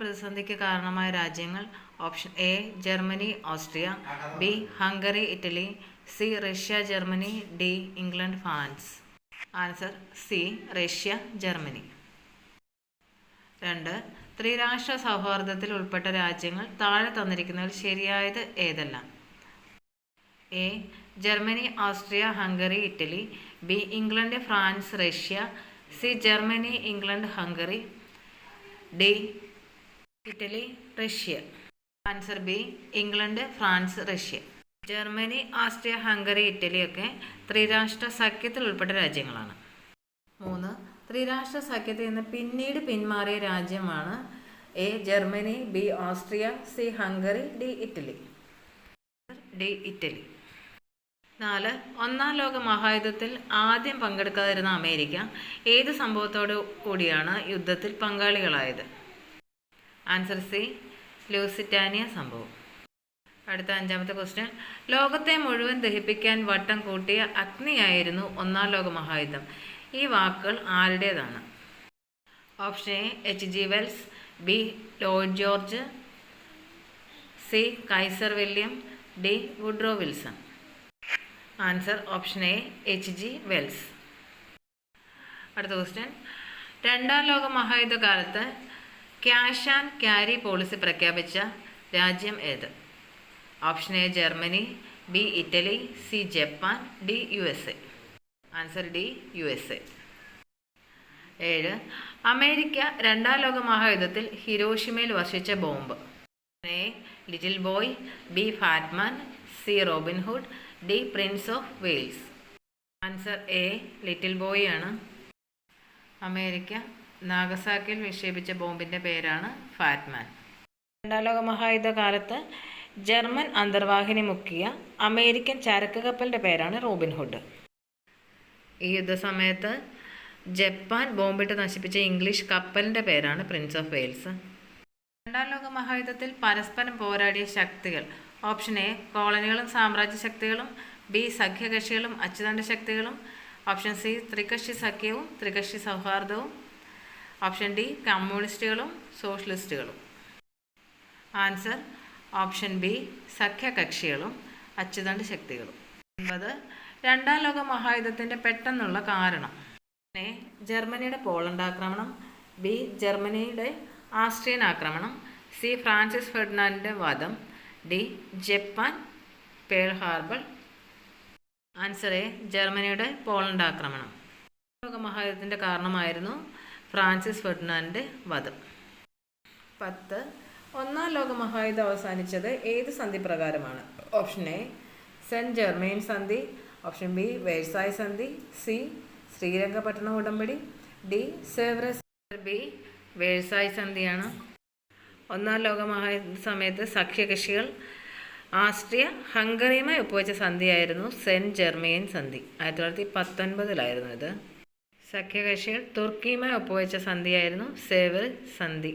പ്രതിസന്ധിക്ക് കാരണമായ രാജ്യങ്ങൾ option A Germany Austria B Hungary Italy C Russia Germany D England France. Answer C Russia Germany. രണ്ട് ത്രിരാഷ്ട്ര സൗഹാർദ്ദത്തിൽ ഉൾപ്പെട്ട രാജ്യങ്ങൾ താഴെ തന്നിരിക്കുന്നതിൽ ശരിയായത് ഏതെല്ലാം? A Germany Austria Hungary Italy B England France Russia C Germany England Hungary D Italy Russia. Answer B England France Russia. Germany Austria Hungary Italy ഒക്കെ ത്രിരാഷ്ട്ര സഖ്യത്തിൽ ഉൾപ്പെട്ട രാജ്യങ്ങളാണ്. മൂന്ന് ത്രിരാഷ്ട്ര സഖ്യത്തിൽ നിന്ന് പിന്നീട് പിന്മാറിയ രാജ്യമാണ് A Germany B Austria C Hungary D Italy. D Italy. നാല് ഒന്നാം ലോക മഹായുദ്ധത്തിൽ ആദ്യം പങ്കെടുക്കാതിരുന്ന അമേരിക്ക ഏത് സംഭവത്തോടു കൂടിയാണ് യുദ്ധത്തിൽ പങ്കാളികളായത്? ആൻസർ സി ലൂസിറ്റാനിയ സംഭവം. അടുത്ത അഞ്ചാമത്തെ ക്വസ്റ്റ്യൻ ലോകത്തെ മുഴുവൻ ദഹിപ്പിക്കാൻ വട്ടം കൂട്ടിയ അഗ്നിയായിരുന്നു ഒന്നാം ലോക മഹായുദ്ധം ഈ വാക്കുകൾ ആരുടേതാണ്? Option A H G Wells B lord George C Kaiser William D Woodrow Wilson answer option A H G Wells അടുത്ത ക്വസ്റ്റ്യൻ രണ്ടാം ലോക മഹായുദ്ധ കാലത്ത് ക്യാഷ് ആൻഡ് ക്യാരി പോളിസി പ്രഖ്യാപിച്ച രാജ്യം ഏത്? Option A Germany B Italy C Japan D U S A. Answer D U S A. ഏഴ് America രണ്ടാം ലോക മഹായുദ്ധത്തിൽ ഹിരോഷിമയിൽ വർഷിച്ച bomb. A Little Boy B Fat Man C Robin Hood D Prince of Wales. Answer A Little Boy ആണ്. America നാഗസാക്കിൽ വിക്ഷേപിച്ച ബോംബിന്റെ പേരാണ് ഫാറ്റ്മാൻ. രണ്ടാം ലോക മഹായുദ്ധ കാലത്ത് ജർമ്മൻ അന്തർവാഹിനി മുക്കിയ അമേരിക്കൻ ചരക്ക് കപ്പലിന്റെ പേരാണ് റോബിൻഹുഡ് ഈ യുദ്ധസമയത്ത് ജപ്പാൻ ബോംബിട്ട് നശിപ്പിച്ച ഇംഗ്ലീഷ് കപ്പലിന്റെ പേരാണ് പ്രിൻസ് ഓഫ് വെയിൽസ്. രണ്ടാം ലോക മഹായുദ്ധത്തിൽ പരസ്പരം പോരാടിയ ശക്തികൾ ഓപ്ഷൻ എ കോളനികളും സാമ്രാജ്യ ശക്തികളും ബി സഖ്യകക്ഷികളും അച്ചുതണ്ട് ശക്തികളും ഓപ്ഷൻ സി ത്രികക്ഷി സഖ്യവും ത്രികക്ഷി സൗഹാർദ്ദവും ഓപ്ഷൻ ഡി കമ്മ്യൂണിസ്റ്റുകളും സോഷ്യലിസ്റ്റുകളും. ആൻസർ ഓപ്ഷൻ ബി സഖ്യകക്ഷികളും അച്ചുതണ്ട് ശക്തികളും. ഒൻപത് രണ്ടാം ലോക മഹായുദ്ധത്തിന്റെ പെട്ടെന്നുള്ള കാരണം. എ ജർമ്മനിയുടെ പോളണ്ട് ആക്രമണം. ബി ജർമ്മനിയുടെ ആസ്ട്രിയൻ ആക്രമണം. സി ഫ്രാൻസിസ് ഫെർഡിനാൻഡിന്റെ വധം D Japan Pearl Harbor. Answer A ജർമ്മനിയുടെ പോളണ്ട് ആക്രമണം. ലോക മഹായുദ്ധത്തിന്റെ കാരണമായിരുന്നു ഫ്രാൻസിസ് ഫെർഡിനാൻഡിന്റെ വധം. പത്ത്. ഒന്നാം ലോക മഹായുദ്ധം അവസാനിച്ചത് ഏത് സന്ധി പ്രകാരമാണ്? ഓപ്ഷൻ എ സെന്റ് ജെർമെയിൻ സന്ധി. ഓപ്ഷൻ ബി വേഴ്സായ് സന്ധി. സി ശ്രീരംഗപട്ടണ ഉടമ്പടി. ഡി സെവറസ് ബി വേഴ്സായ് സന്ധിയാണ്. ഒന്നാം ലോക മഹായുദ്ധ സമയത്ത് സഖ്യകക്ഷികൾ ആസ്ട്രിയ ഹംഗറിയുമായി ഒപ്പുവെച്ച സന്ധിയായിരുന്നു സെന്റ് ജെർമെയിൻ സന്ധി. ആയിരത്തി തൊള്ളായിരത്തി പത്തൊൻപതിലായിരുന്നു ഇത്. സഖ്യകക്ഷികൾ തുർക്കിയുമായി ഒപ്പുവെച്ച സന്ധിയായിരുന്നു സേവർ സന്ധി.